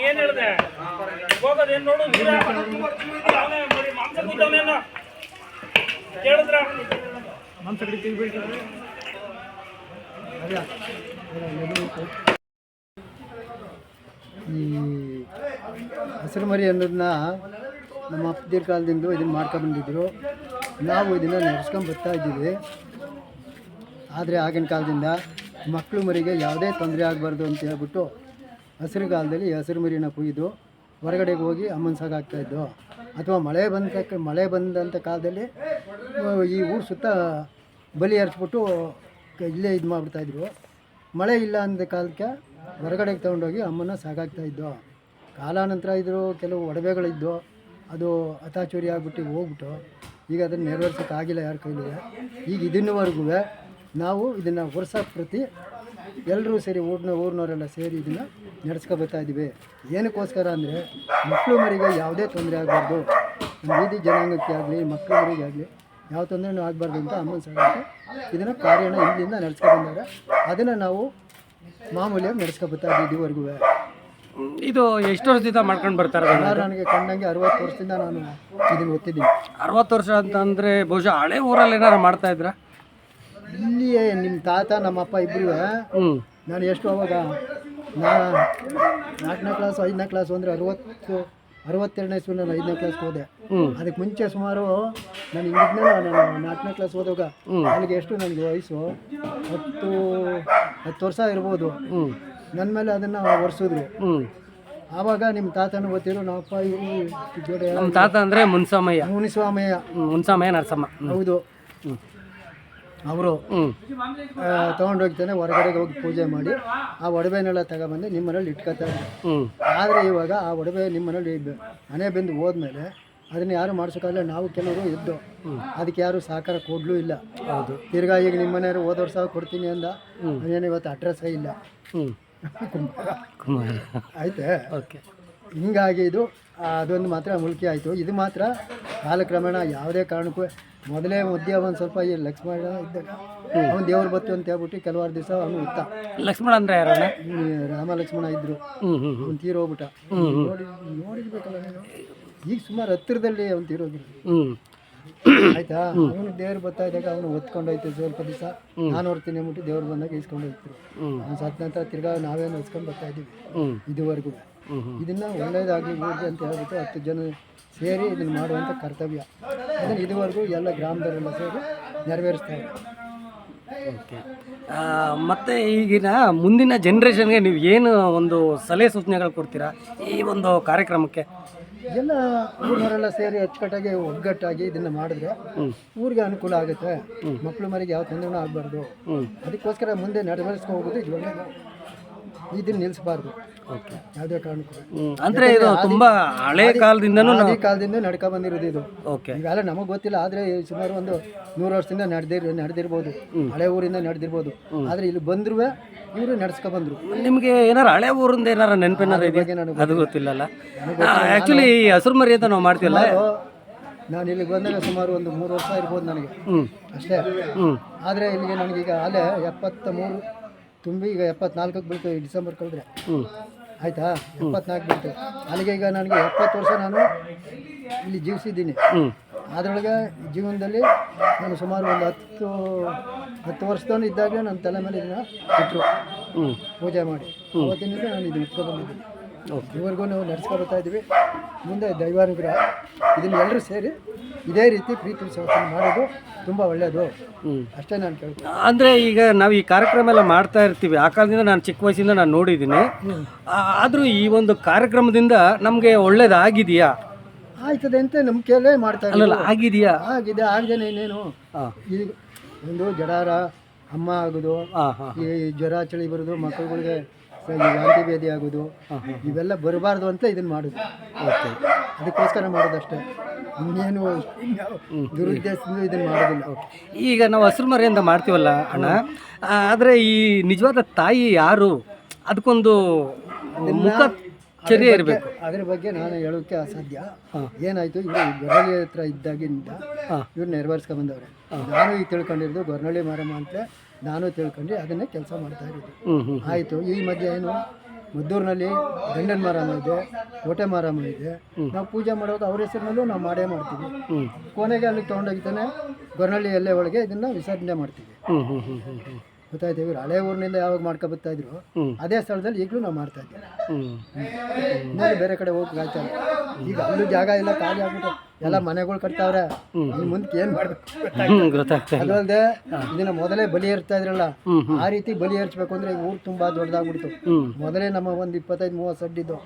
ಏನ್ ಹೇಳ್ದೆ? ಹೋಗೋದೇನ್ ನೋಡು ಮಾಂಸ ಕೂತವನೇನ ಕೇಳಿದ್ರ? ಮಾಂಸ ಈ ಹಸಿರು ಮರಿ ಅನ್ನೋದನ್ನ ನಮ್ಮ ಅಪ್ಪದಿರ ಕಾಲದಿಂದ ಇದನ್ನು ಮಾಡ್ಕೊಂಡ್ಬಂದಿದ್ರು ನಾವು ಇದನ್ನು ನಡೆಸ್ಕೊಂಡು ಬರ್ತಾ ಇದ್ದೀವಿ. ಆದರೆ ಆಗಿನ ಕಾಲದಿಂದ ಮಕ್ಕಳು ಮರಿಗೆ ಯಾವುದೇ ತೊಂದರೆ ಆಗಬಾರ್ದು ಅಂತ ಹೇಳ್ಬಿಟ್ಟು ಹಸಿರು ಕಾಲದಲ್ಲಿ ಈ ಹಸಿರು ಮರಿನ ಕುಯ್ದು ಹೊರಗಡೆಗೆ ಹೋಗಿ ಅಮ್ಮನ ಸಾಕಾಗ್ತಾಯಿದ್ದು ಅಥವಾ ಮಳೆ ಬಂದ ಮಳೆ ಬಂದಂಥ ಕಾಲದಲ್ಲಿ ಈ ಊರು ಸುತ್ತ ಬಲಿ ಹರಿಸ್ಬಿಟ್ಟು ಇಲ್ಲೇ ಇದು ಮಾಡಿಬಿಡ್ತಾಯಿದ್ರು ಮಳೆ ಇಲ್ಲ ಅಂದ ಕಾಲಕ್ಕೆ ಹೊರಗಡೆಗೆ ತೊಗೊಂಡೋಗಿ ಅಮ್ಮನ ಸಾಕಾಗ್ತಾ ಇದ್ದು. ಕಾಲಾನಂತರ ಇದ್ರು, ಕೆಲವು ಒಡವೆಗಳಿದ್ದು, ಅದು ಹತಾಚೂರಿ ಆಗಿಬಿಟ್ಟು ಹೋಗ್ಬಿಟ್ಟು ಈಗ ಅದನ್ನು ನೆರವೇರ್ಸೋಕ್ಕಾಗಿಲ್ಲ ಯಾರ ಕೈಲಿ ಈಗ ಇದನ್ನವರೆಗೂ ನಾವು ಇದನ್ನು ವರ್ಷ ಪ್ರತಿ ಎಲ್ಲರೂ ಸೇರಿ ಊರಿನ ಊರಿನವರೆಲ್ಲ ಸೇರಿ ಇದನ್ನು ನಡೆಸ್ಕೊ ಬರ್ತಾ ಇದ್ದೀವಿ. ಏನಕ್ಕೋಸ್ಕರ ಅಂದರೆ ಮಕ್ಕಳು ಮರಿಗೆ ಯಾವುದೇ ತೊಂದರೆ ಆಗಬಾರ್ದು. ಬೀದಿ ಜನಾಂಗಕ್ಕೆ ಆಗಲಿ ಮಕ್ಕಳು ಮರಿಗೆ ಆಗಲಿ ಯಾವ ತೊಂದರೆನೂ ಆಗಬಾರ್ದು ಅಂತ ಅಮ್ಮನ ಸಾಗಕ್ಕೆ ಇದನ್ನು ಕಾರ್ಯನ ಇಲ್ಲಿಂದ ನಡೆಸ್ಕೊಂಡಿದ್ದಾರೆ ಬಂದವ್ರೆ ಅದನ್ನು ನಾವು ಮಾಮೂಲಿಯಾಗಿ ನಡ್ಸ್ಕೊ ಬರ್ತಾ ಇದ್ದೀವಿ ಇದುವರೆಗೂ. ಇದು ಎಷ್ಟು ವರ್ಷದಿಂದ ಮಾಡ್ಕೊಂಡು ಬರ್ತಾರೆ ನನಗೆ ಕಂಡಂಗೆ ಅರವತ್ತು ವರ್ಷದಿಂದ ನಾನು ಇದನ್ನು ಓದ್ತಿದ್ದೀನಿ. ಅರವತ್ತು ವರ್ಷ ಅಂತ ಅಂದರೆ ಬಹುಶಃ ಹಳೆ ಊರಲ್ಲಿ ಏನಾರು ಮಾಡ್ತಾ ಇದ್ರ? ಇಲ್ಲಿಯೇ ನಿಮ್ಮ ತಾತ ನಮ್ಮಪ್ಪ ಇಬ್ಬರು ಹ್ಞೂ ನಾನು ಎಷ್ಟು ಅವಾಗ? ನಾ ನಾಲ್ಕನೇ ಕ್ಲಾಸ್ ಐದನೇ ಕ್ಲಾಸ್ ಅಂದರೆ ಅರವತ್ತು ಅರವತ್ತೆರಡನೇ ಇಸ್ವಿ ನಾನು ಐದನೇ ಕ್ಲಾಸ್ಗೆ ಹೋದೆ. ಹ್ಞೂ ಅದಕ್ಕೆ ಮುಂಚೆ ಸುಮಾರು ನಾನು ಹಿಂಗಿದ್ಮೇಲೆ ನಾನು ನಾಲ್ಕನೇ ಕ್ಲಾಸ್ ಹೋದಾಗ ನನಗೆ ಎಷ್ಟು ನನಗೆ ವಯಸ್ಸು? ಹತ್ತು ಹತ್ತು ವರ್ಷ ಇರ್ಬೋದು. ಹ್ಞೂ ನನ್ನ ಮೇಲೆ ಅದನ್ನು ಒರೆಸಿದ್ರು. ಹ್ಞೂ ಆವಾಗ ನಿಮ್ಮ ತಾತನ ಗೊತ್ತಿರೋ ನಮ್ಮಪ್ಪ ಇವರು ಜೋಡಿ ನಮ್ಮ ತಾತ ಅಂದರೆ ಮುನ್ಸಾಮಯ್ಯ ಮುನಿಸ್ವಾಮಯ್ಯ. ಮುನ್ಸಾಮಯ್ಯ ನರಸಮ್ಮ. ಹೌದು. ಹ್ಞೂ ಅವರು ತೊಗೊಂಡೋಗ್ತಾನೆ ಹೊರಗಡೆಗೆ ಹೋಗಿ ಪೂಜೆ ಮಾಡಿ. ಆ ಒಡವೆನೆಲ್ಲ ತಗೊಬಂದು ನಿಮ್ಮ ಮನೇಲಿ ಇಟ್ಕೊತಾರೆ ಆದರೆ ಇವಾಗ ಆ ಒಡವೆ ನಿಮ್ಮ ಮನೇಲಿ ಮನೆ ಬಂದು ಹೋದ್ಮೇಲೆ ಅದನ್ನು ಯಾರು ಮಾಡ್ಸೋಕ್ಕಾಗಲ್ಲ ನಾವು ಕೆಲವರು ಇದ್ದು ಅದಕ್ಕೆ ಯಾರು ಸಹಕಾರ ಕೊಡಲೂ ಇಲ್ಲ. ಹೌದು. ತಿರ್ಗಾ ಈಗ ನಿಮ್ಮ ಮನೆಯವರು ಹೋದ ವರ್ಷ ಕೊಡ್ತೀನಿ ಅಂದ ಏನು ಇವತ್ತು ಅಡ್ರೆಸ್ಸೇ ಇಲ್ಲ. ಆಯ್ತೆ? ಓಕೆ. ಹಿಂಗಾಗಿ ಇದು ಅದೊಂದು ಮಾತ್ರ ಮುಲ್ಕಿ ಆಯಿತು. ಇದು ಮಾತ್ರ ಕಾಲಕ್ರಮೇಣ ಯಾವುದೇ ಕಾರಣಕ್ಕೂ ಮೊದಲೇ ಮಧ್ಯ ಒಂದು ಸ್ವಲ್ಪ ಈ ಲಕ್ಷ್ಮಣ ಇದ್ದಾಗ ಅವನು ದೇವ್ರ ಬತ್ತು ಅಂತ ಹೇಳ್ಬಿಟ್ಟು ಕೆಲವಾರು ದಿವಸ ಅವನು ಇತ್ತ ಲಕ್ಷ್ಮಣ ಅಂದ್ರೆ ಈ ರಾಮ ಲಕ್ಷ್ಮಣ ಇದ್ರು. ಅವ್ನು ತೀರೋಗ್ಬಿಟ್ಟ. ನೋಡಿ ನೋಡಿರ್ಬೇಕಲ್ಲ ನೀನು. ಈಗ ಸುಮಾರು ಹತ್ತಿರದಲ್ಲಿ ಅವ್ನು ತೀರೋಗಿರು ಆಯ್ತಾ? ಅವನು ದೇವ್ರು ಬರ್ತಾ ಇದ್ದಾಗ ಅವನು ಹೊತ್ಕೊಂಡೋಯ್ತು ಸ್ವಲ್ಪ ದಿವಸ. ನಾನು ನೋಡ್ತೀನಿ ಅಂದ್ಬಿಟ್ಟು ದೇವ್ರು ಬಂದಾಗ ಇಸ್ಕೊಂಡು ಹೋಗ್ತಿರು ಅವ್ನು ಸತ್ತ ನಂತರ ತಿರ್ಗಾ ನಾವೇನು ಹೊಸ್ಕೊಂಡು ಬರ್ತಾ ಇದ್ದೀವಿ. ಇದುವರೆಗೂ. ಇದನ್ನ ಒಳ್ಳೇದಾಗಲಿ ಊರಿಗೆ ಅಂತ ಹೇಳ್ಬಿಟ್ಟು ಹತ್ತು ಜನ ಸೇರಿ ಇದನ್ನು ಮಾಡುವಂಥ ಕರ್ತವ್ಯ. ಅದನ್ನು ಇದುವರೆಗೂ ಎಲ್ಲ ಗ್ರಾಮದವರೆಲ್ಲ ಸೇರಿ ನೆರವೇರಿಸ್ತಾರೆ ಓಕೆ. ಮತ್ತು ಈಗಿನ ಮುಂದಿನ ಜನ್ರೇಷನ್ಗೆ ನೀವು ಏನು ಒಂದು ಸಲಹೆ ಸೂಚನೆಗಳು ಕೊಡ್ತೀರಾ ಈ ಒಂದು ಕಾರ್ಯಕ್ರಮಕ್ಕೆ? ಎಲ್ಲ ಊರಿನವರೆಲ್ಲ ಸೇರಿ ಅಚ್ಚುಕಟ್ಟಾಗಿ ಒಗ್ಗಟ್ಟಾಗಿ ಇದನ್ನು ಮಾಡಿದ್ರೆ ಊರಿಗೆ ಅನುಕೂಲ ಆಗುತ್ತೆ. ಮಕ್ಕಳು ಮರಿಗೆ ಯಾವ ತೊಂದರೆನೂ ಆಗಬಾರ್ದು. ಅದಕ್ಕೋಸ್ಕರ ಮುಂದೆ ನೆರವೇರಿಸ್ಕೊಂಡು ಹೋಗೋದು ಇದನ್ನ ನಿಲ್ಲಿಸಬಾರ್ದು ಯಾವುದೇ ಕಾರಣಕ್ಕೂ. ಅಂದ್ರೆ ಇದು ತುಂಬಾ ಹಳೆ ಕಾಲದಿಂದನೂ ಆದಿ ಕಾಲದಿಂದ ನಡ್ಕೊ ಬಂದಿರೋದು ಇದು. ಓಕೆ. ಇವೆಲ್ಲ ನಮಗೆ ಗೊತ್ತಿಲ್ಲ ಆದರೆ ಸುಮಾರು ಒಂದು ನೂರು ವರ್ಷದಿಂದ ನಡೆದಿರ್ ನಡೆದಿರ್ಬೋದು. ಹಳೆ ಊರಿಂದ ನಡೆದಿರ್ಬೋದು. ಆದರೆ ಇಲ್ಲಿ ಬಂದ್ರು ಇವರು ನಡ್ಸ್ಕೊ ಬಂದ್ರು ನಿಮಗೆ ಏನಾರ ಹಳೆ ಊರಿಂದ ಏನಾರ ನೆನಪೇನಾರು ಇದೆಯಾ? ಬಗ್ಗೆ ನನಗೆ ಅದು ಗೊತ್ತಿಲ್ಲಲ್ಲ. ಆ್ಯಕ್ಚುಲಿ ಹಸಿರು ಮರಿ ಅಂತ ನಾವು ಮಾಡ್ತೀವಲ್ಲ? ನಾನು ಇಲ್ಲಿಗೆ ಬಂದಾಗ ಸುಮಾರು ಒಂದು ಮೂರು ವರ್ಷ ಇರ್ಬೋದು ನನಗೆ. ಹ್ಞೂ ಅಷ್ಟೇ. ಹ್ಞೂ ಆದರೆ ಇಲ್ಲಿಗೆ ನನಗೀಗ ಅಲ್ಲೇ ಎಪ್ಪತ್ತ ಮೂರು ತುಂಬಿ ಈಗ ಎಪ್ಪತ್ನಾಲ್ಕಕ್ಕೆ ಬೀಳ್ತು ಈ ಡಿಸೆಂಬರ್ ಕಳೆದ್ರೆ. ಆಯಿತಾ? ಎಪ್ಪತ್ನಾಲ್ಕು ಬೀಳ್ತು. ಅಲ್ಲಿಗೆ ಈಗ ನನಗೆ ಎಪ್ಪತ್ತು ವರ್ಷ ನಾನು ಇಲ್ಲಿ ಜೀವಿಸಿದ್ದೀನಿ. ಅದರೊಳಗೆ ಜೀವನದಲ್ಲಿ ನಾನು ಸುಮಾರು ಒಂದು ಹತ್ತು ಹತ್ತು ವರ್ಷದವನು ಇದ್ದಾಗ ನನ್ನ ತಲೆ ಮೇಲೆ ಇದನ್ನ ಇಟ್ಟರು ಪೂಜೆ ಮಾಡಿ. ಅವತ್ತಿನಿಂದ ನಾನು ಇದನ್ನು ಇಟ್ಕೊಂಡು ಇವರೆಗೂ ನಾವು ನಡ್ಸ್ಕೊ ಬರ್ತಾ ಇದ್ದೀವಿ. ಮುಂದೆ ದೈವಾನುಗ್ರಹ. ಇದನ್ನ ಎಲ್ಲರೂ ಸೇರಿ ಇದೇ ರೀತಿ ಪ್ರೀತಿ ಸಂಸ್ಥೆ ಮಾಡೋದು ತುಂಬ ಒಳ್ಳೆಯದು. ಅಷ್ಟೇ ನಾನು ಕೇಳ್ತೀನಿ. ಅಂದರೆ ಈಗ ನಾವು ಈ ಕಾರ್ಯಕ್ರಮ ಎಲ್ಲ ಮಾಡ್ತಾ ಇರ್ತೀವಿ. ಆ ಕಾಲದಿಂದ ನಾನು ಚಿಕ್ಕ ವಯಸ್ಸಿಂದ ನಾನು ನೋಡಿದ್ದೀನಿ. ಆದರೂ ಈ ಒಂದು ಕಾರ್ಯಕ್ರಮದಿಂದ ನಮಗೆ ಒಳ್ಳೇದಾಗಿದೆಯಾ? ಆಯ್ತದೆ ಅಂತ ನಂಬಿಕೆಯಲ್ಲೇ ಮಾಡ್ತಾ ಅಲ್ಲ ಆಗಿದೆಯಾ? ಆಗಿದೆ ಆಗದೇನೆ ಇನ್ನೇನು? ಈಗ ಒಂದು ಜಡಾರ ಅಮ್ಮ ಆಗೋದು ಈ ಜ್ವರ ಚಳಿ ಬರೋದು ಮಕ್ಕಳುಗಳಿಗೆ ಈ ವಾಂತಿ ಭೇದಿ ಆಗೋದು ಇವೆಲ್ಲ ಬರಬಾರ್ದು ಅಂತ ಇದನ್ನ ಮಾಡೋದು. ಓಕೆ. ಅದಕ್ಕೋಸ್ಕರ ಮಾಡೋದಷ್ಟೇ. ಇನ್ನೇನು ದುರುದ್ದೇಶದಿಂದ ಇದನ್ನು ಮಾಡೋದಿಲ್ಲ. ಈಗ ನಾವು ಹಸಿರು ಮರೆಯಿಂದ ಮಾಡ್ತೀವಲ್ಲ ಅಣ್ಣ? ಆದರೆ ಈ ನಿಜವಾದ ತಾಯಿ ಯಾರು? ಅದಕ್ಕೊಂದು ಮುಖ ಚರಿಯ ಇರಬೇಕು. ಅದ್ರ ಬಗ್ಗೆ ನಾನು ಹೇಳೋಕ್ಕೆ ಅಸಾಧ್ಯ. ಏನಾಯ್ತು ಇವರು ಗೊರಳಿ ಹತ್ರ ಇದ್ದಾಗಿಂದ. ಇವ್ರು ನೆರವೇರಿಸ್ಕೊಂಡ್ಬಂದವ್ರೆ ನಾನು ಈಗ ತಿಳ್ಕೊಂಡಿರೋದು ಗೊರನಳ್ಳಿ ಮಾರಮ್ಮ ಅಂತ ನಾನು ತಿಳ್ಕೊಂಡು ಅದನ್ನೇ ಕೆಲಸ ಮಾಡ್ತಾ ಇರೋದು. ಆಯಿತು ಈ ಮಧ್ಯೆ ಏನು ಮದ್ದೂರಿನಲ್ಲಿ ಗಂಡನ ಮಾರಮ್ಮ ಇದೆ ಕೋಟೆ ಮಾರಮ್ಮ ಇದೆ. ನಾವು ಪೂಜೆ ಮಾಡುವಾಗ ಅವ್ರ ಹೆಸರಿನಲ್ಲೂ ನಾವು ಮಾಡೇ ಮಾಡ್ತೀವಿ. ಕೊನೆಗೆ ಅಲ್ಲಿ ತೊಗೊಂಡೋಗ್ತಾನೆ ಗೊರನಳ್ಳಿ ಎಲ್ಲೆ ಒಳಗೆ ಇದನ್ನು ವಿಸರ್ಜನೆ ಮಾಡ್ತೀವಿ. ಇದ್ದೀವಿ. ಗೊತ್ತಾಯ್ತು ಇವ್ರು ಹಳೆ ಊರಿನಿಂದ ಯಾವಾಗ ಮಾಡ್ಕೊ ಬರ್ತಾ ಇದ್ರು ಅದೇ ಸ್ಥಳದಲ್ಲಿ ಈಗಲೂ ನಾವು ಮಾಡ್ತಾ ಇದ್ದೀವಿ. ಬೇರೆ ಕಡೆ ಹೋಗಿ ಈಗ ಅಲ್ಲೂ ಜಾಗ ಇಲ್ಲ ಖಾಲಿ ಆಗ್ಬಿಟ್ಟು ಎಲ್ಲ ಮನೆಗಳು ಕಟ್ತಾವ್ರೆ. ಇನ್ನು ಮುಂದಕ್ಕೆ ಏನು ಮಾಡ್ಬೇಕು? ಅದಲ್ಲದೆ ಇದನ್ನ ಮೊದಲೇ ಬಲಿ ಏರ್ತಾ ಇದ್ರಲ್ಲ ಆ ರೀತಿ ಬಲಿ ಏರ್ಸ್ಬೇಕು ಅಂದ್ರೆ ಊರು ತುಂಬಾ ದೊಡ್ಡದಾಗ್ಬಿಡ್ತು. ಮೊದಲೇ ನಮ್ಮ ಒಂದು ಇಪ್ಪತ್ತೈದು ಮೂವತ್ತು ಸಡ್ಡಿದ್ದು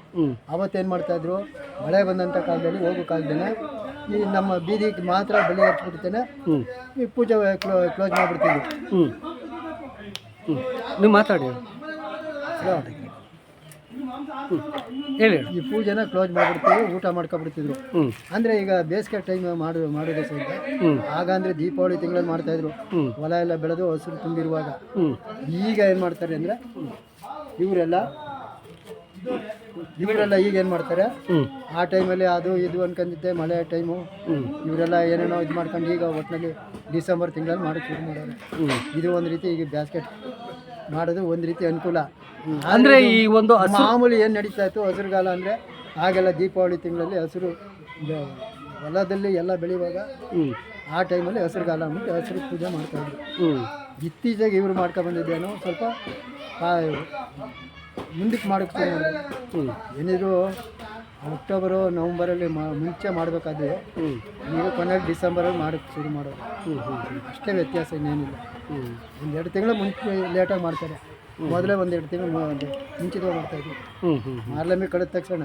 ಅವತ್ತೇನು ಮಾಡ್ತಾ ಇದ್ರು? ಮಳೆ ಬಂದಂಥ ಕಾಲದಲ್ಲಿ ಹೋಗೋ ಕಾಲದಲ್ಲಿ ಈ ನಮ್ಮ ಬೀದಿಗೆ ಮಾತ್ರ ಬಲಿ ಏರ್ಸ್ಬಿಡ್ತೇನೆ. ಈ ಪೂಜೆ ಕ್ಲೋಸ್ ಮಾಡಿಬಿಡ್ತಿದ್ವಿ. ಹ್ಮ್. ನೀವು ಮಾತಾಡಿ. ಹೇಳಿ ಹೇಳಿ. ಈ ಪೂಜೆನ ಕ್ಲೋಸ್ ಮಾಡಿಬಿಡ್ತೀವಿ ಊಟ ಮಾಡ್ಕೊಬಿಡ್ತಿದ್ರು. ಅಂದರೆ ಈಗ ಬೇಸಿಗೆ ಟೈಮ್ ಮಾಡು ಮಾಡೋದು ಹ್ಮ್. ಆಗ ಅಂದ್ರೆ ದೀಪಾವಳಿ ತಿಂಗಳಲ್ಲಿ ಮಾಡ್ತಾ ಇದ್ರು. ಹ್ಮ್. ಹೊಲ ಎಲ್ಲ ಬೆಳೆದು ಹಸಿರು ತುಂಬಿರುವಾಗ. ಈಗ ಏನು ಮಾಡ್ತಾರೆ ಅಂದರೆ ಇವರೆಲ್ಲ ಇವರೆಲ್ಲ ಈಗ ಏನು ಮಾಡ್ತಾರೆ? ಆ ಟೈಮಲ್ಲಿ ಅದು ಇದು ಅನ್ಕೊಂಡಿದ್ದೆ ಮಳೆ ಟೈಮು ಇವರೆಲ್ಲ ಏನೇನೋ ಇದು ಮಾಡ್ಕೊಂಡು ಈಗ ಒಟ್ಟಿನಲ್ಲಿ ಡಿಸೆಂಬರ್ ತಿಂಗಳಲ್ಲಿ ಮಾಡೋಕೆ ಶುರು ಮಾಡೋದು ಇದು ಒಂದು ರೀತಿ ಈಗ ಬ್ಯಾಸ್ಕೆಟ್ ಮಾಡೋದು ಒಂದು ರೀತಿ ಅನುಕೂಲ. ಅಂದ್ರೆ ಈ ಒಂದು ಮಾಮೂಲಿ ಏನು ನಡೀತಾ ಇತ್ತು? ಹಸಿರುಗಾಲ ಅಂದರೆ ಆಗೆಲ್ಲ ದೀಪಾವಳಿ ತಿಂಗಳಲ್ಲಿ ಹಸಿರು ಹೊಲದಲ್ಲಿ ಎಲ್ಲ ಬೆಳೆಯುವಾಗ ಆ ಟೈಮಲ್ಲಿ ಹಸಿರುಗಾಲ ಅಂದ್ಬಿಟ್ಟು ಹಸಿರು ಪೂಜೆ ಮಾಡ್ತಾಯಿದ್ರು ಇತ್ತೀಚೆಗೆ ಇವರು ಮಾಡ್ಕೊಂಡ್ಬಂದಿದ್ದೇನೋ ಸ್ವಲ್ಪ ಮುಂದಕ್ಕೆ ಹ್ಮ್. ಏನಿದ್ರು ಅಕ್ಟೋಬರು ನವಂಬರಲ್ಲಿ ಮಾ ಮುಂಚೆ ಮಾಡಬೇಕಾದ್ರೆ ಹ್ಞೂ ಈಗ ಕೊನೆಗೆ ಡಿಸೆಂಬರಲ್ಲಿ ಮಾಡೋಕ್ಕೆ ಶುರು ಮಾಡೋದು. ಅಷ್ಟೇ ವ್ಯತ್ಯಾಸ ಇನ್ನೇನಿಲ್ಲ. ಎರಡು ತಿಂಗಳು ಮುಂಚೆ ಲೇಟಾಗಿ ಮಾಡ್ತಾರೆ. ಮೊದಲೇ ಒಂದು ಎರಡು ತಿಂಗಳು ಮುಂಚಿತವಾಗಿ ಮಾಡ್ತಾಯಿದ್ವಿ ಮಾರ್ಲಮಿ ಕಳೆದ ತಕ್ಷಣ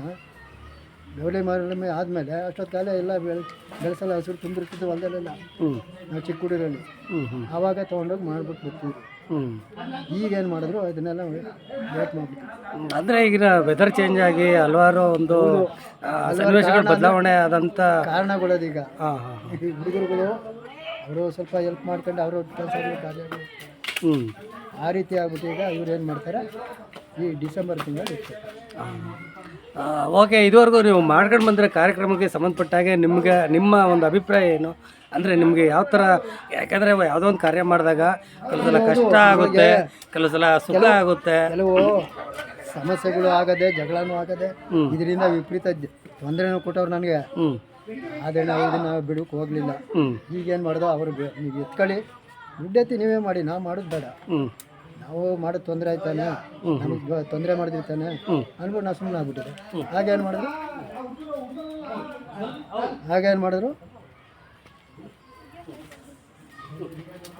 ಗೌಳಿ ಮಾರ್ಲಮ್ಮಿ ಆದಮೇಲೆ ಅಷ್ಟೊತ್ತು ಕಾಲ ಎಲ್ಲ ಬೆಳೆ ಬೆಳೆಸಲ್ಲ ಹಸಿರು ತುಂಬಿರ್ತಿದ್ದು ಹೊಲದಲ್ಲೆಲ್ಲ. ನಾವು ಚಿಕ್ಕ ಹುಡುಗರಲ್ಲಿ ಆವಾಗ ತೊಗೊಂಡೋಗಿ ಮಾಡ್ಬಿಟ್ಟು ಬರ್ತೀವಿ. ಈಗೇನು ಮಾಡಿದ್ರು? ಅದನ್ನೆಲ್ಲ ವೇಟ್ ಮಾಡಿಬಿಟ್ಟು. ಅಂದರೆ ಈಗಿನ ವೆದರ್ ಚೇಂಜ್ ಆಗಿ ಹಲವಾರು ಒಂದು ಸನ್ನಿವೇಶಗಳು ಬದಲಾವಣೆ ಆದಂಥ ಕಾರಣಗಳದೀಗ. ಹಾಂ ಹಾಂ ಈ ಹುಡುಗರುಗಳು ಅವರು ಸ್ವಲ್ಪ ಹೆಲ್ಪ್ ಮಾಡ್ಕೊಂಡು ಅವರು ಕೆಲಸ ಹ್ಞೂ ಆ ರೀತಿ ಆಗ್ಬಿಟ್ಟು ಈಗ ಇವ್ರು ಏನು ಮಾಡ್ತಾರೆ? ಈ ಡಿಸೆಂಬರ್ ತಿಂಗಳು ಓಕೆ ಇದುವರೆಗೂ ನೀವು ಮಾಡ್ಕೊಂಡು ಬಂದಿರೋ ಕಾರ್ಯಕ್ರಮಕ್ಕೆ ಸಂಬಂಧಪಟ್ಟಾಗೆ ನಿಮಗೆ ನಿಮ್ಮ ಒಂದು ಅಭಿಪ್ರಾಯ ಏನು? ಅಂದರೆ ನಿಮಗೆ ಯಾವ ಥರ ಯಾಕಂದರೆ ಯಾವುದೋ ಒಂದು ಕಾರ್ಯ ಮಾಡಿದಾಗ ಕೆಲವು ಸಲ ಕಷ್ಟ ಆಗುತ್ತೆ ಕೆಲವು ಸಲ ಸುಖ ಆಗುತ್ತೆ. ಕೆಲವು ಸಮಸ್ಯೆಗಳು ಆಗದೆ ಜಗಳನೂ ಆಗದೆ. ಇದರಿಂದ ವಿಪರೀತ ತೊಂದರೆನೂ ಕೊಟ್ಟವ್ರು ನನಗೆ. ಆದರೆ ನಾವು ಇದನ್ನ ಬಿಡೋಕೆ ಹೋಗಲಿಲ್ಲ. ಈಗೇನು ಮಾಡ್ದೋ ಅವರು ನೀವು ಎತ್ಕೊಳ್ಳಿ. ದುಡ್ಡೆತ್ತಿ ನೀವೇ ಮಾಡಿ ನಾವು ಮಾಡೋದು ಬೇಡ. ನಾವು ಮಾಡೋದು ತೊಂದರೆ ಆಯ್ತಾನೆ ನಮಗೆ ತೊಂದರೆ ಮಾಡಿದಿರ್ತಾನೆ ತಾನೆ? ಅಂದ್ಬಿಟ್ಟು ನಾವು ಸುಮ್ಮನೆ ಆಗ್ಬಿಟ್ಟಿದೆ. ಹಾಗೇನು ಮಾಡಿದ್ರು? ಹಾಗೇನು ಮಾಡಿದ್ರು?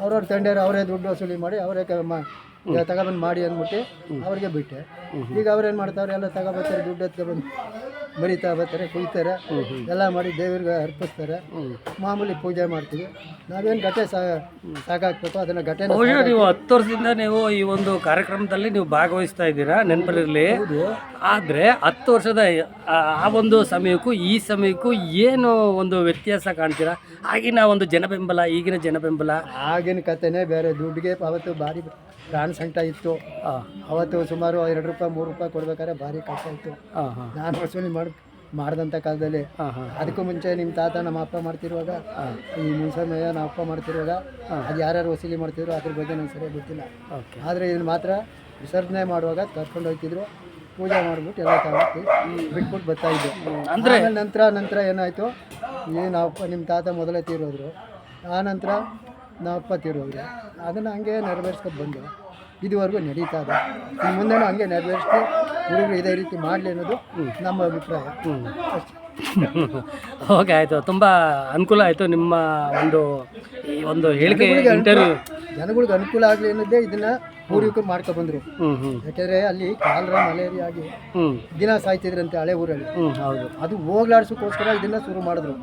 ಅವ್ರವ್ರ ತಂಡೆಯರು ಅವರೇ ದುಡ್ಡು ವಸೂಲಿ ಮಾಡಿ ಅವರೇ ತಗೊಬಂದು ಮಾಡಿ ಅಂದ್ಬಿಟ್ಟು ಅವ್ರಿಗೆ ಬಿಟ್ಟೆ. ಈಗ ಅವ್ರೇನು ಮಾಡ್ತಾವ್ರೆ? ಎಲ್ಲ ತಗೊಬರ್ತಾರೆ ದುಡ್ಡು ಎತ್ಕೊಬಂದು ಮರಿತಾ ಬರ್ತಾರೆ ಕುಯ್ತಾರೆ. ಎಲ್ಲ ಮಾಡಿ ದೇವರಿಗೆ ಅರ್ಪಿಸ್ತಾರೆ. ಮಾಮೂಲಿ ಪೂಜೆ ಮಾಡ್ತೀವಿ. ನಾವೇನು ಗಟ್ಟೆ ಸಾಕಾಗ್ಬೇಕು ಅದನ್ನ ಗಟ್ಟೆ ಬಹುಶಃ ನೀವು ಹತ್ತು ವರ್ಷದಿಂದ ನೀವು ಈ ಒಂದು ಕಾರ್ಯಕ್ರಮದಲ್ಲಿ ನೀವು ಭಾಗವಹಿಸ್ತಾ ಇದ್ದೀರಾ ನೆನಪಲ್ಲಿರಲಿ. ಆದರೆ ಹತ್ತು ವರ್ಷದ ಆ ಒಂದು ಸಮಯಕ್ಕೂ ಈ ಸಮಯಕ್ಕೂ ಏನು ಒಂದು ವ್ಯತ್ಯಾಸ ಕಾಣ್ತೀರಾ? ಆಗಿನ ಒಂದು ಜನಬೆಂಬಲ ಈಗಿನ ಜನಬೆಂಬಲ. ಆಗಿನ ಕಥೆನೇ ಬೇರೆ ದುಡ್ಡಿಗೆ ಅವತ್ತು ಭಾರಿ ಪ್ರಾಣ ಸಂಕಟ ಇತ್ತು. ಅವತ್ತು ಸುಮಾರು ಎರಡು ರೂಪಾಯಿ ಮೂರು ರೂಪಾಯಿ ಕೊಡ್ಬೇಕಾದ್ರೆ ಭಾರಿ ಕಷ್ಟ ಇತ್ತು. ನಾನು ಮಾಡಿ ಮಾಡಿದಂಥ ಕಾಲದಲ್ಲಿ. ಅದಕ್ಕೂ ಮುಂಚೆ ನಿಮ್ಮ ತಾತ ನಮ್ಮ ಅಪ್ಪ ಮಾಡ್ತಿರುವಾಗ ಈ ಮುನ್ಸಮಯ ನಮ್ಮ ಅಪ್ಪ ಮಾಡ್ತಿರುವಾಗ ಅದು ಯಾರ್ಯಾರು ವಸೂಲಿ ಮಾಡ್ತಿದ್ರು ಅದ್ರ ಬಗ್ಗೆ ನಂಗೆ ಸರಿಯಾಗಿ ಗೊತ್ತಿಲ್ಲ. ಆದರೆ ಇದನ್ನು ಮಾತ್ರ ವಿಸರ್ಜನೆ ಮಾಡುವಾಗ ಕರ್ಕೊಂಡು ಹೋಗ್ತಿದ್ರು. ಪೂಜೆ ಮಾಡಿಬಿಟ್ಟು ಎಲ್ಲ ತಗೊಂಡು ಬಿಟ್ಬಿಟ್ಟು ಬರ್ತಾ ಇದ್ದೆ. ಅಂದ್ರೆ? ನಂತರ ನಂತರ ಏನಾಯಿತು? ಈ ನಾವಪ್ಪ ನಿಮ್ಮ ತಾತ ಮೊದಲೇ ತೀರೋದ್ರು. ಆ ನಂತರ ನಾವಪ್ಪ ತೀರೋದ್ರು. ಅದನ್ನು ಹಂಗೆ ನೆರವೇರ್ಸ್ಕೊಂಡು ಬಂದು ಇದುವರೆಗೂ ನಡೀತಾ ಇದೆ. ಇನ್ನು ಮುಂದೆನೂ ಹಂಗೆ ನೆರವೇರಿಸಿ ಹುಡುಗರು ಇದೇ ರೀತಿ ಮಾಡಲಿ ಅನ್ನೋದು ನಮ್ಮ ಅಭಿಪ್ರಾಯ. ಅಷ್ಟೇ ಓಕೆ ಆಯಿತು. ತುಂಬ ಅನುಕೂಲ ಆಯಿತು ನಿಮ್ಮ ಒಂದು ಈ ಒಂದು ಹೇಳಿಕೆ ಇಂಟರ್ವ್ಯೂ ಜನಗಳಿಗೆ ಅನುಕೂಲ ಆಗಲಿ ಅನ್ನೋದೇ ಇದನ್ನ ಪೂರ್ವಿಕರು ಮಾಡ್ಕೊ ಬಂದ್ರು. ಹ್ಞೂ ಹ್ಞೂ ಯಾಕೆಂದರೆ ಅಲ್ಲಿ ಕಾಲರ ಮಲೇರಿಯಾ ಆಗಿ ಹ್ಞೂ ದಿನ ಸಾಯ್ತಿದ್ರಂತೆ ಹಳೆ ಊರಲ್ಲಿ. ಹ್ಞೂ ಹೌದು. ಅದು ಹೋಗ್ಲಾಡ್ಸೋಕ್ಕೋಸ್ಕರ ಇದನ್ನ ಶುರು ಮಾಡಿದ್ರು.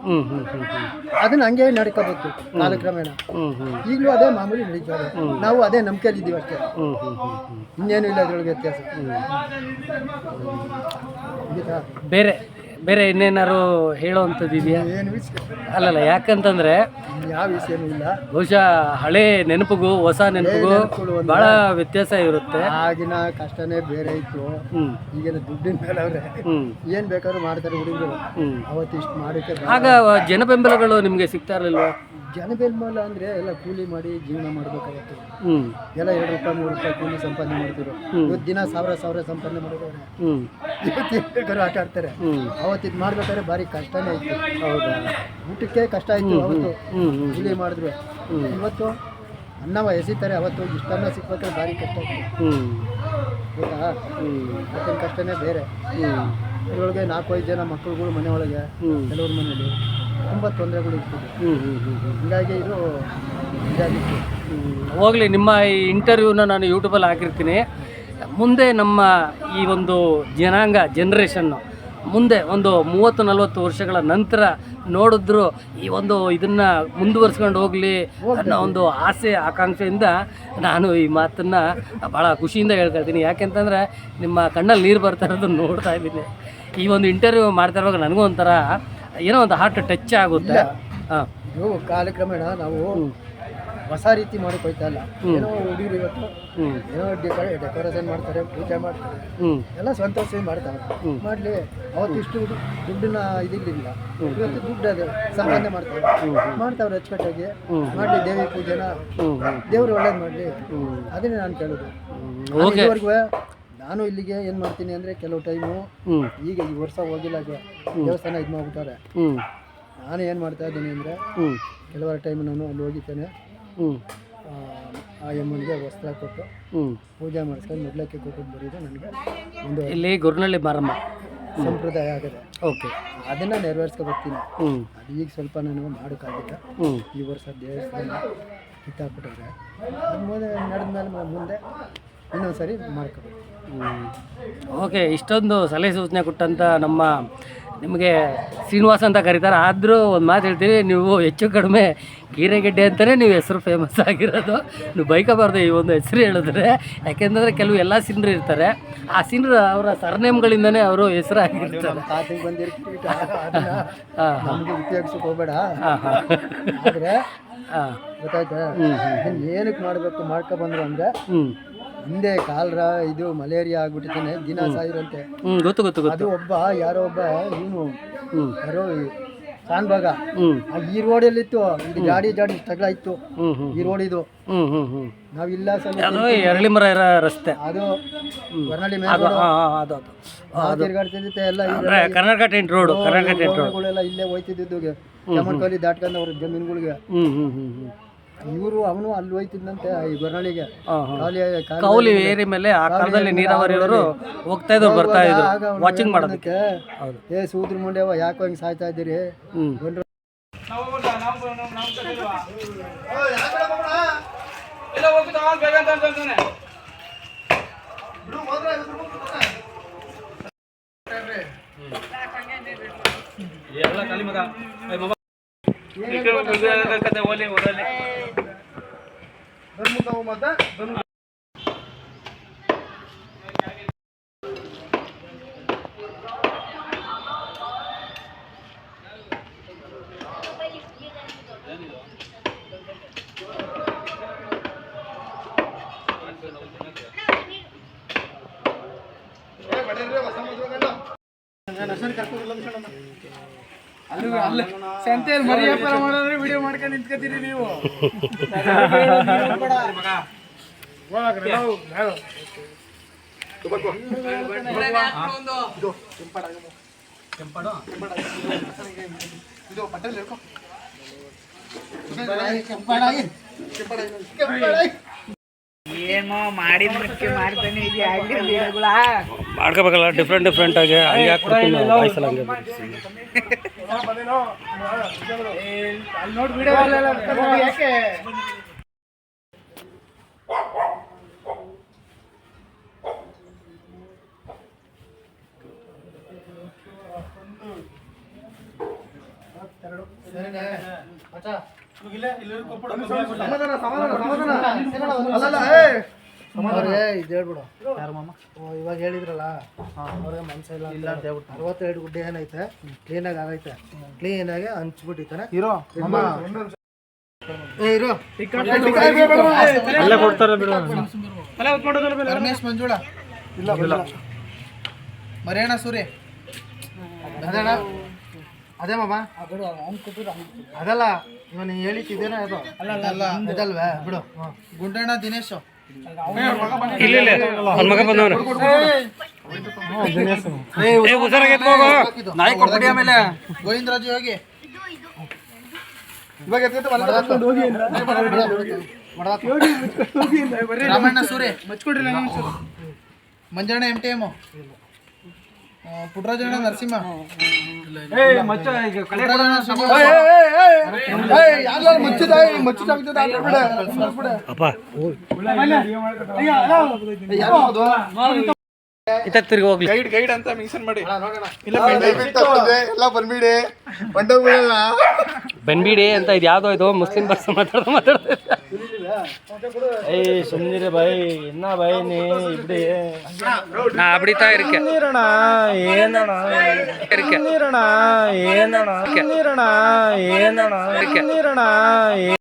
ಅದನ್ನ ಹಂಗೆ ನಡ್ಕೋಬೇಕು ಕಾಲಕ್ರಮೇಣ. ಹ್ಞೂ ಹ್ಞೂ ಈಗಲೂ ಅದೇ ಮಾಮೂಲಿ ನಡೀತಾರೆ ನಾವು ಅದೇ ನಂಬಿಕೆಯಲ್ಲಿ ಇದ್ದೀವಿ ಅಷ್ಟೇ ಇನ್ನೇನು ಇಲ್ಲ ಅದ್ರೊಳಗೆ ವ್ಯತ್ಯಾಸ? ಬೇರೆ ಬೇರೆ ಇನ್ನೇನಾದ್ರು ಹೇಳುವಂಥದ್ದು ಇದೆಯಾ? ಏನು ವಿಷಯ? ಅಲ್ಲಲ್ಲ ಯಾಕಂತಂದ್ರೆ ಯಾವ ವಿಷಯನೂ ಇಲ್ಲ. ಬಹುಶಃ ಹಳೆ ನೆನಪಿಗೂ ಹೊಸ ನೆನಪಿಗೂ ನೆನಪುಗಳು ಒಂದು- ಬಹಳ ವ್ಯತ್ಯಾಸ ಇರುತ್ತೆ. ಆಗಿನ ಕಷ್ಟನೇ ಬೇರೆ ಇತ್ತು. ಹ್ಮ್. ಈಗಿನ ದುಡ್ಡಿನ ಮೇಲೆ ಅವ್ರೆ ಹ್ಮ್. ಏನು ಬೇಕಾದ್ರೂ ಮಾಡ್ತಾರೆ ಹುಡುಗರು. ಹ್ಮ್. ಅವತ್ತು ಇಷ್ಟು ಮಾಡೋಕ್ಕೆ ಆಗ ಜನಬೆಂಬಲಗಳು ನಿಮಗೆ ಸಿಗ್ತಾ ಇರಲಿಲ್ವಾ? ಜನಬೆಂಬಲ ಅಂದರೆ ಎಲ್ಲ ಕೂಲಿ ಮಾಡಿ ಜೀವನ ಮಾಡಬೇಕಾಗತ್ತೆ. ಎಲ್ಲ ಎರಡು ರೂಪಾಯಿ ಮೂರು ರೂಪಾಯಿ ಕೂಲಿ ಸಂಪಾದನೆ ಮಾಡ್ತಿದ್ರು. ಇವತ್ತು ದಿನ ಸಾವಿರ ಸಾವಿರ ಸಂಪಾದನೆ ಮಾಡಿದ್ರೆ ಇವತ್ತು ಏನ್ ಬೇಕಾದ್ರೂ ಆಟ ಆಡ್ತಾರೆ. ಅವತ್ತು ಇದು ಮಾಡ್ಬೇಕಾದ್ರೆ ಭಾರಿ ಕಷ್ಟನೇ ಇತ್ತು. ಹೌದಾ? ಊಟಕ್ಕೆ ಕಷ್ಟ ಆಯ್ತು ಅವತ್ತು. ಕೂಲಿ ಮಾಡಿದ್ರು. ಇವತ್ತು ಅನ್ನವ ಎಸಿತಾರೆ ಅವತ್ತು ಇಷ್ಟನ್ನ ಸಿಕ್ಬೇಕಾದ್ರೆ ಭಾರಿ ಕಷ್ಟ ಹ್ಞೂ ಗೊತ್ತಾ? ಅದನ್ನ ಕಷ್ಟನೇ ಬೇರೆ. ಹ್ಞೂ ಅದರೊಳಗೆ ನಾಲ್ಕು ಐದು ಜನ ಮಕ್ಕಳುಗಳು ಮನೆ ಒಳಗೆ ಕೆಲವ್ರ ಮನೇಲಿ ತುಂಬ ತೊಂದರೆಗಳು ಇರ್ತದೆ. ಹ್ಞೂ ಹ್ಞೂ ಹ್ಞೂ ಹ್ಞೂ ಹೀಗಾಗಿ ಇದು ಇದಾಗಿತ್ತು ಹೋಗಲಿ ನಿಮ್ಮ ಈ ಇಂಟರ್ವ್ಯೂನ ನಾನು ಯೂಟ್ಯೂಬಲ್ಲಿ ಹಾಕಿರ್ತೀನಿ. ಮುಂದೆ ನಮ್ಮ ಈ ಒಂದು ಜನಾಂಗ ಜನ್ರೇಷನ್ನು ಮುಂದೆ ಒಂದು ಮೂವತ್ತು ನಲವತ್ತು ವರ್ಷಗಳ ನಂತರ ನೋಡಿದ್ರು ಈ ಒಂದು ಇದನ್ನು ಮುಂದುವರ್ಸ್ಕೊಂಡು ಹೋಗಲಿ ಅನ್ನೋ ಒಂದು ಆಸೆ ಆಕಾಂಕ್ಷೆಯಿಂದ ನಾನು ಈ ಮಾತನ್ನು ಭಾಳ ಖುಷಿಯಿಂದ ಹೇಳ್ತಾ ಇದ್ದೀನಿ. ಯಾಕೆಂತಂದರೆ ನಿಮ್ಮ ಕಣ್ಣಲ್ಲಿ ನೀರು ಬರ್ತಾ ಇರೋದನ್ನು ನೋಡ್ತಾ ಇದ್ದೀನಿ. ಈ ಒಂದು ಇಂಟರ್ವ್ಯೂ ಮಾಡ್ತಾ ಇರುವಾಗ ನನಗೂ ಒಂಥರ ಏನೋ ಒಂದು ಹಾರ್ಟ್ ಟಚ್ ಆಗುತ್ತೆ. ಹಾಂ. ಇದು ಕಾಲಕ್ರಮೇಣ ನಾವು ಹೊಸ ರೀತಿ ಮಾಡಕ್ ಹೋಯ್ತಾ ಇಲ್ಲ ಏನೋ ಹುಡುಗರು ಇವತ್ತು ಏನೋ ಡೆಕೋರೇಷನ್ ಮಾಡ್ತಾರೆ ಪೂಜೆ ಮಾಡ್ತಾರೆ. ಎಲ್ಲ ಸಂತೋಷ ಮಾಡ್ತಾರೆ. ಮಾಡಲಿ ಅವತ್ತಿಷ್ಟು ದುಡ್ಡಿನ ದುಡ್ಡನ್ನ ಇದಿರಲಿಲ್ಲ ಇವತ್ತು ದುಡ್ಡು ಅದು ಸಂಪಾದನೆ ಮಾಡ್ತಾರೆ. ಮಾಡ್ತಾವ್ರೆ ಅಚ್ಚುಕಟ್ಟಾಗಿ. ಮಾಡಲಿ ದೇವಿ ಪೂಜೆನ. ದೇವ್ರು ಒಳ್ಳೇದು ಮಾಡಲಿ. ಅದನ್ನೇ ನಾನು ಕೇಳೋದು. ಇದುವರೆಗೂ ನಾನು ಇಲ್ಲಿಗೆ ಏನು ಮಾಡ್ತೀನಿ ಅಂದರೆ ಕೆಲವು ಟೈಮು ಈಗ ಈ ವರ್ಷ ಹೋಗಿಲ್ಲ ದೇವಸ್ಥಾನ ಇದು ಮಾಡ್ಬಿಟ್ಟಾರೆ. ನಾನು ಏನು ಮಾಡ್ತಾ ಇದ್ದೀನಿ ಅಂದರೆ ಕೆಲವರ ಟೈಮ್ ನಾನು ಅಲ್ಲಿ ಹೋಗಿದ್ದೇನೆ. ಆ, ಯಮ್ಮನಿಗೆ ವಸ್ತ್ರ ಕೊಟ್ಟು ಪೂಜೆ ಮಾಡಿಸ್ಕೊಂಡು ಮೊದಲಕ್ಕೆ ಕೊಟ್ಟು ಬರೋದು ನನಗೆ ಒಂದು ಇಲ್ಲಿ ಗುರುನಳ್ಳಿ ಮಾರಮ್ಮ. ಸಂಪ್ರದಾಯ ಆಗಿದೆ. ಓಕೆ. ಅದನ್ನು ನೆರವೇರಿಸ್ಕೊ ಬರ್ತೀನಿ. ಹ್ಞೂ ಅದು ಈಗ ಸ್ವಲ್ಪ ನಾನು ಮಾಡೋಕ್ಕಾಗಿಲ್ಲ ಈ ವರ್ಷ ದೇವಸ್ಥಾನ ಕಿತ್ತಾಕ್ಬಿಟ್ಟವ್ರೆ ಅದು ಮುಂದೆ ನಡೆದ ಮೇಲೆ ಮುಂದೆ ಇನ್ನೊಂದು ಸರಿ ಮಾಡ್ಕೋಬೇಕು ಓಕೆ ಇಷ್ಟೊಂದು ಸಲಹೆ ಸೂಚನೆ ಕೊಟ್ಟಂಥ ನಮ್ಮ ನಿಮಗೆ ಶ್ರೀನಿವಾಸ ಅಂತ ಕರೀತಾರೆ. ಆದರೂ ಒಂದು ಮಾತು ಹೇಳ್ತೀನಿ ನೀವು ಹೆಚ್ಚು ಕಡಿಮೆ ಕೀರೆಗೆಡ್ಡೆ ಅಂತಲೇ ನೀವು ಹೆಸರು ಫೇಮಸ್ ಆಗಿರೋದು. ನೀವು ಬೈಕಬಾರ್ದು ಈ ಒಂದು ಹೆಸರು ಹೇಳಿದ್ರೆ. ಯಾಕೆಂದರೆ ಕೆಲವು ಎಲ್ಲ ಸಿನ್ರು ಇರ್ತಾರೆ. ಆ ಸಿನ್ರು ಅವರ ಸರ್ನೇಮ್ಗಳಿಂದನೇ ಅವರು ಹೆಸರು ಆಗಿರ್ತಾರೆ. ಹೋಗಬೇಡ. ಹಾಂ ಹಾಂ. ಆದರೆ ಹಾಂ. ಗೊತ್ತಾಯ್ತಾ? ಏನಕ್ಕೆ ಮಾಡಬೇಕು ಮಾಡ್ಕೊ ಬಂದ್ರು ಅಂದರೆ ಹ್ಞೂ ಹಿಂದೆ ಕಾಲ್ರ ಇದು ಮಲೇರಿಯಾ ಆಗ್ಬಿಟ್ಟಿದ್ದಾನೆ ದಿನ ಸಾಯಿರಂತೆ. ಹ್ಞೂ ಗೊತ್ತು ಗೊತ್ತು ಗೊತ್ತು. ಅದು ಒಬ್ಬ ಯಾರೋ ಒಬ್ಬ ಇವನು ಯಾರೋ ಶಾನ್ಭಾಗ ಈ ರೋಡಲ್ಲಿತ್ತು ಇದು ಗಾಡಿ ಜಾಡಿ ಇತ್ತು ಹ್ಞೂ ಹ್ಞೂ ಈ ರೋಡ್ ಇದು. ನಾವಿಲ್ಲ ಅದು ಎರಳಿ ಮರ ಇರೋ ರಸ್ತೆ. ಅದು ಹೊರನಳ್ಳಿ ಹಾಂ ಹಾಂ ಅದು ಅದು. ನಾವು ತಿರ್ಗಾಡ್ತಿದ್ದೆ ಎಲ್ಲ ಅಂದರೆ Karnataka tent road Karnataka tent road ಗಳೆಲ್ಲ ಇಲ್ಲೇ ಹೋಯ್ತಿದ್ದು ಚಮನ್ಕಲ್ಲಿ ದಾಟ್ಕೊಂಡು ಅವ್ರ ಜಮೀನುಗಳಿಗೆ. ಹ್ಞೂ ಹ್ಞೂ ಹ್ಞೂ ಹ್ಞೂ ಇವರು ಅವನು ಅಲ್ಲಿ ಹೋಯ್ತಿದ್ದಂತೆ ಈ ಗೊರಳಿಗೆ ಕಾಲಿ ಏರಿ ಮೇಲೆ ಆ ಕಾಲದಲ್ಲಿ ನೀರಾವರಿಯವರು ಹೋಗ್ತಾ ಇದ್ರು ಬರ್ತಾ ಇದ್ರು ಆಗ ವಾಚಿಂಗ್ ಮಾಡೋದಕ್ಕೆ ಹೌದು ಏ ಸೂತ್ರ ಮುಂಡೆವ ಯಾಕೋ ಹಿಂಗೆ ಸಾಯ್ತಾ ಇದ್ದೀರಿ. ಎಲ್ಲ ಕಲಿ ಮಗ ಮಗ. ಈ ಕಡೆ ಹೋಗು, ಇದು ಎಲ್ಲ ಕತೆ ಓಲಿ ಊರಲ್ಲಿ. ಸಂತೆಯಲ್ಲಿ ಮರಿ ವ್ಯಾಪಾರ ಮಾಡಿದ್ರೆ ವಿಡಿಯೋ ಮಾಡ್ಕೊಂಡು ನಿಂತ್ಕೋತೀರಿ ನೀವು. ಏನೋ ಮಾಡಿದ್ರೆ ಮಾಡ್ತಾನೆ ಇದೆ ಮಾಡ್ಕೋಬೇಕಲ್ಲ ಡಿಫ್ರೆಂಟ್ ಡಿಫ್ರೆಂಟ್ ಆಗಿ ಹಂಗೆ ಹಾಕ್ಬಿಡ್ತೀನಿ ವಾಯ್ಸಲ್ಲಿ ಹಂಗೆ ಅಲ್ಲಿ ಸಮಾಧಾನ ಅಲ್ಲಲ್ಲ ಯಾಕೆ ಅವ್ರಿಗೆ ಇದು ಹೇಳ್ಬಿಡು. ಯಾರು ಮಾಮ? ಓ ಇವಾಗ ಹೇಳಿದ್ರಲ್ಲ? ಅವ್ರಿಗೆ ಮನ್ಸ ಇಲ್ಲ ಇಲ್ಲ ಅಂತ ಹೇಳ್ಬಿಟ್ಟು. ಅರವತ್ತೆರಡು ಗುಡ್ಡೆ ಏನೈತೆ? ಕ್ಲೀನಾಗಿ ಆಗೈತೆ. ಕ್ಲೀನಾಗಿ ಹಂಚ್ಬಿಟ್ಟಿತ್ತಾನೆ ಇರೋ. ಏ ಇರೋ. ಅಲ್ಲೇ ಕೊಡ್ತಾರೆ ಬಿಡು. ರಮೇಶ್ ಮಂಜುಳ? ಇಲ್ಲ ಇಲ್ಲ. ಮರೇಣ ಸೂರಿ? ಅದೇಣ ಅದೇ ಮಾಮ? ಅದಲ್ಲ ಇವನು ಹೇಳಿಕ್ಕಿದ್ದೇನೆ ಅದು? ಅಲ್ಲ ಇದಲ್ವೇ ಬಿಡು. ಗುಂಡಣ್ಣ ದಿನೇಶ್. ಇಲ್ಲ ಇಲ್ಲ. ಅವ್ನ ಮಗ ಬಂದವನು. ಏ ಹುಷಾರಾಗಿ ಎತ್ಕೋಗು. ನಾಯಿ ಕೊಡ್ಬಿಡಿ ಆಮೇಲೆ. ಗೋವಿಂದರಾಜು ಹೋಗಿ. Ramanna ಸೂರೆ Manjanna M T M Puttarajanna Narasimha. Puttarajanna guide ಇತ್ತ ತಿರ್ಗಿ ಹೋಗ್ಲಿ. ಎಲ್ಲ ಬಂದ್ಬಿಡಿ. ಅಂತ ಇದು ಯಾವ್ದೋ ಇದು ಮುಸ್ಲಿಂ ಭಾಷೆ ಮಾತಾಡ್ದು ஏய் சுந்தீர பாய் என்ன பாய் நீ? இப்படி நான் அப்படித்தான் இருக்கேன். சுந்தீரனா ஏனடா இருக்கேன். சுந்தீரனா ஏனடா